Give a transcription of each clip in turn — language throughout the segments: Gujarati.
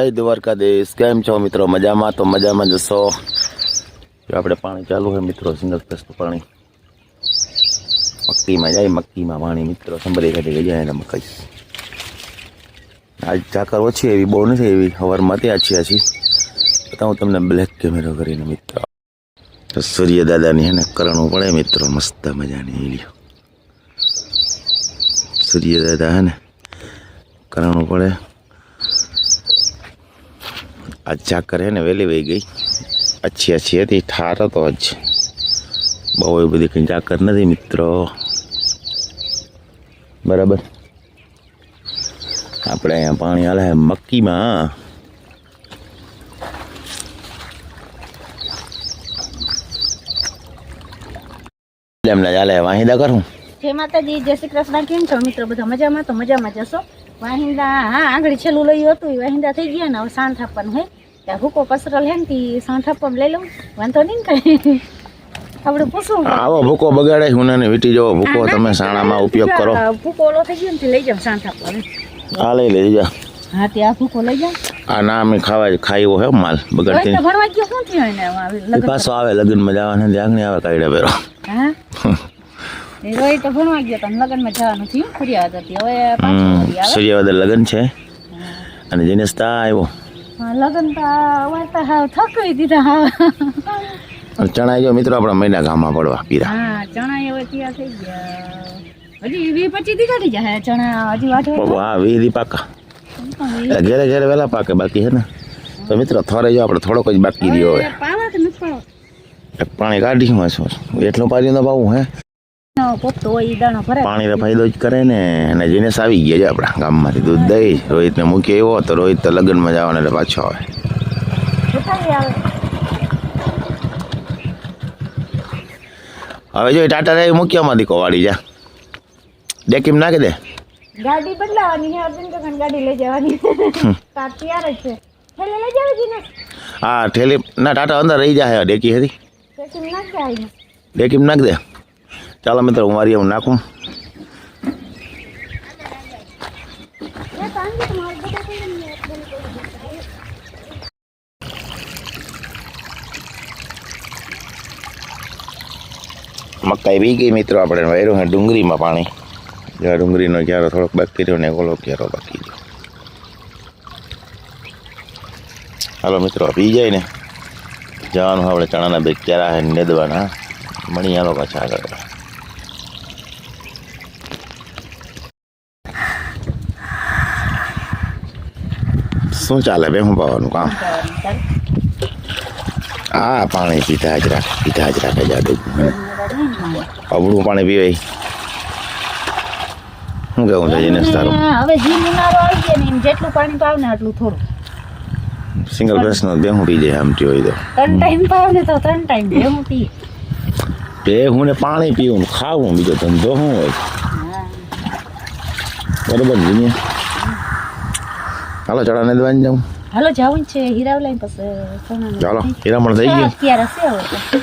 જય દ્વારકાધીશ કેમ છો મિત્રો મજામાં તો મજામાં જશો જો આપણે પાણી ચાલુ છે મિત્રો સિંગલ ફેસનું પાણી મક્કીમાં જાય મક્કીમાં પાણી મિત્રો સંભળી કાઢી ગઈ જાય એને મકાઈ આજ ચાકર ઓછી એવી બહુ નથી એવી સવારમાં ત્યાં છીએ છીએ બતાવું તમને બ્લેક કેમેરો કરીને મિત્રો તો સૂર્ય દાદાની એને કરણવું પડે મિત્રો મસ્ત મજાની એલી સૂર્ય દાદા હે ને કરણવું પડે આજ ચાકર હે ને વહેલી વહી ગઈ અચ્છી અચ્છી હતી ઠાર હતો આજ બહુ એ બધી કંઈ ચાકર નથી મિત્રો બરાબર આપણે અહીંયા પાણી હાલે છે મક્કીમાં એમને ચાલે વાહિદા કરું જય માતાજી જય શ્રી કૃષ્ણ કેમ છો મિત્રો બધા મજામાં તો મજામાં જશો વાહિંદા હા આગળ છેલ્લું લઈ હતું એ વાહિંદા થઈ ગયા ને હવે સાંઠ આપવાનું હોય ત્યાં ભૂકો પસરલ હે ને તી સાંઠ આપવા લઈ લઉં. વાંધો નહીં કઈ. આપણે પૂછું. આવો ભૂકો બગાડે હું ને વીટી જવો. ભૂકો તમે સાણામાં ઉપયોગ કરો. ભૂકો ઓલો થઈ ગયો ને લઈ જાવ સાંઠ આપવા હા. લઈ લઈ જા હા ત્યાં ભૂકો લઈ જાવ આ ના અમે ખાવા ખાયો હે માલ બગડતી. ભરવા ગયો શું થયો એને પાછો આવે લગ્નમાં જવાને ત્યાં નહીં આવે કાયડા પહેરો હા? રોહિત તો ભણવા ગયો તો લગ્નમાં જવાનું થયું ફરિયાદ હતી. હવે પાછો સૂર્યવદર લગ્ન છે? અને દિનેશ તા આવ્યો? હા, લગ્ન તો વાર્તા હાવ થકી દીધા હાવ. ચણાઈ ચણા જો મિત્રો આપણા મહિના ગામમાં પડવા પીરા. હા ચણાઈ હવે ત્યાં થઈ ગયા. હજી વી પચી દી કાઢી જાય ચણા હજી વાટે બાબુ વી વીરી પાકા. ઘેરે ઘેરે વેલા પાકે બાકી હે ને? તો મિત્રો થોરે જો આપણે થોડોક જ બાકી રહ્યો હવે પાણી કાઢી હું એટલું પાણી નો ભાવ હે. પાણી તો ફાયદો જ કરે ને અને જીનેશ આવી ગયા છે આપણા ગામમાંથી દૂધ દઈ. રોહિતને મૂકી આવ્યો તો રોહિત તો લગ્નમાં જવાનો એટલે પાછો આવે. હવે જો ટાટા રે મૂક્યામાં દીકો વાળી જા. ડેકીમ નાખી દે. ગાડી બદલાવાની છે અર્જુન કાકાની ગાડી લઈ જવાની તાર તૈયાર જ છે. છેલ્લે લઈ જાવ જીને હા ઠેલી ના ટાટા અંદર રહી જાય ડેકી હતી. ડેકીમ નાખ દે ડેકીમ નાખ દે. ચાલો મિત્રો, હું મારી એવું નાખું. મકાઈ બી ગઈ મિત્રો આપણે, વાયરો હે ડુંગળીમાં પાણી. જો ડુંગળીનો ક્યારો થોડોક બાકી રહ્યો ને ઓલો ક્યારો બાકી રહ્યો હાલો મિત્રો પી જાય ને. જવાનું આપણે ચણાના બે, ક્યારા હે નેદવાના. મણી આલો પાછા આગળ. શું ચાલે બે હું પાવાનું કામ આ પાણી પીધા જ રાખે પીધા જ રાખે જાડું અબડું પાણી પીવાય શું કેવું છે જીનેશ તારું હવે જી ઉનાળો આવી ગયો ને જેટલું પાણી પાવ ને આટલું થોડું. સિંગલ નો બે હું પી જાય આમ હોય તો. ત્રણ ટાઈમ પાવ ને તો ત્રણ ટાઈમ બે હું પી બે હું ને પાણી પીવું ખાવું બીજો ધંધો શું હોય? બરોબર જીને હાલો ચડા ને દવાની જાઉં હાલો જાવું છે હીરાવ લઈને પછી સોનાનું ચાલો હીરામણ થઈ ગયું અત્યારે હશે હવે તો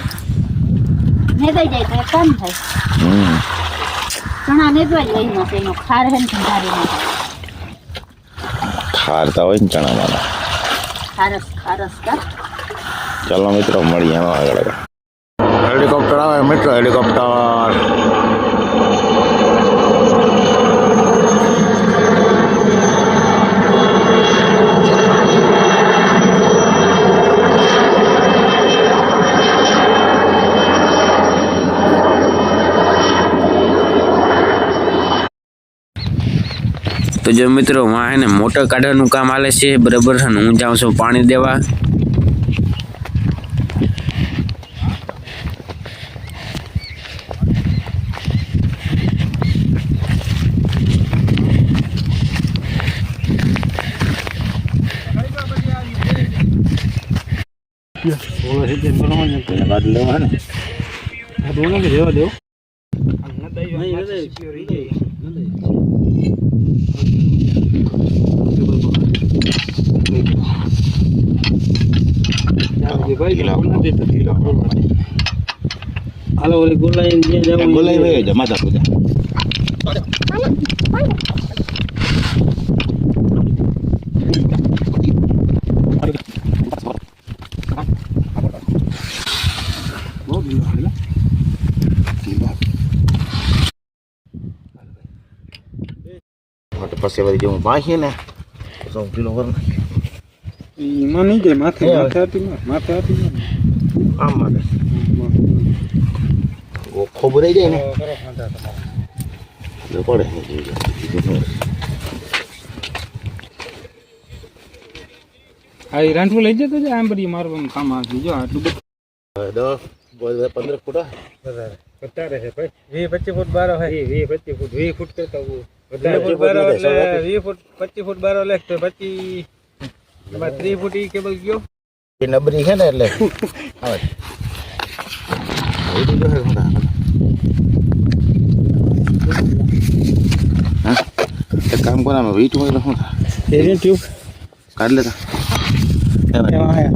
નેદાઈ જાય તો એક કામ થાય હમ ચણા નેદવા જ લઈ નાખે એનો ખાર હે ને ઢારી નાખે ખારતા હોય ને ચણા માના ખારસ ખારસ કા ચાલો મિત્રો મળીએ એમાં આગળ આગળ હેલિકોપ્ટર આવે મિત્રો હેલિકોપ્ટર તો જો મિત્રો માં એને મોટર કાઢવાનું કામ હાલે છે. બરાબર છે હું જાઉં છું પાણી દેવા. બાદ લેવા Halo, ಅವ್ರಿಗೆ ಗುಳ್ಳ ಇಂಜಿನಿಯರ್ ಗುಳ್ಳ ಇವೆ ಇದೆ ಮಾತಾಡ್ಬೋದ Pas saya balik bahin ya, langsung di lagi. એમાં નહીં જાય માથે હે, હવે. માથે હતી ને માથે હતી ને આમ માટે ગોખો ભરાઈ જાય ને એટલે પડે ને જોઈ લો. બીજું શું હોય? આ એ રાંઠવું લઈ જતો છે આમ બધી મારવાનું કામ આવશે જો આટલું બધું હવે દસ બોલ પંદર ફૂટ વધારે છે ભાઈ વીસ પચીસ ફૂટ બારો હોય વીસ પચીસ ફૂટ વીસ ફૂટ કરતા વધારે. ફૂટ બારો એટલે વીસ ફૂટ પચીસ ફૂટ બારો લે તો પચીસ એમાં ત્રીસ ફૂટ ઈ કેબલ ગયો એ નબરી છે ને એટલે આવે ઉડી ગયો છે મોટા. હા? એક કામ કરો આમાં વીટ હોય તો શું થાય એની ટ્યુબ કાઢ લેતા એમાં એમાં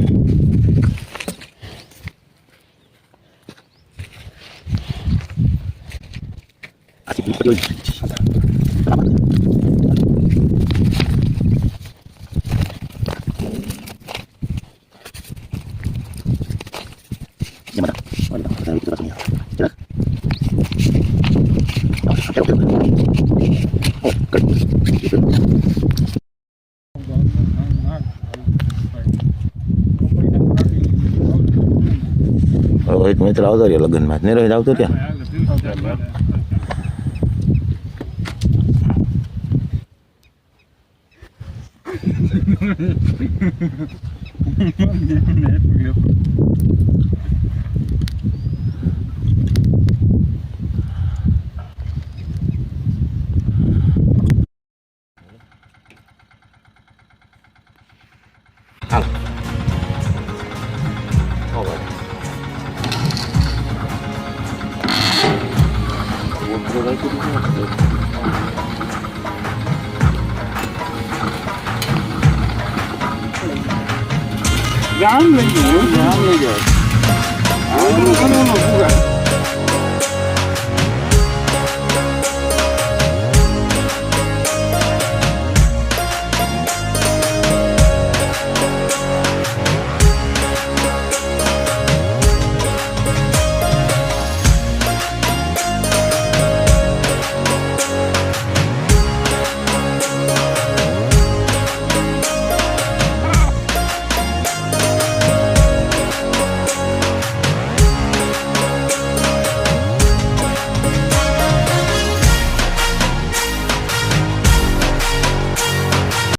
રોહિત મિત્ર આવતો રહ્યો લગ્નમાં ને રોહિત આવતો ત્યાં હાલ 양념이요? 양념이요. 아무런 사람은 누가.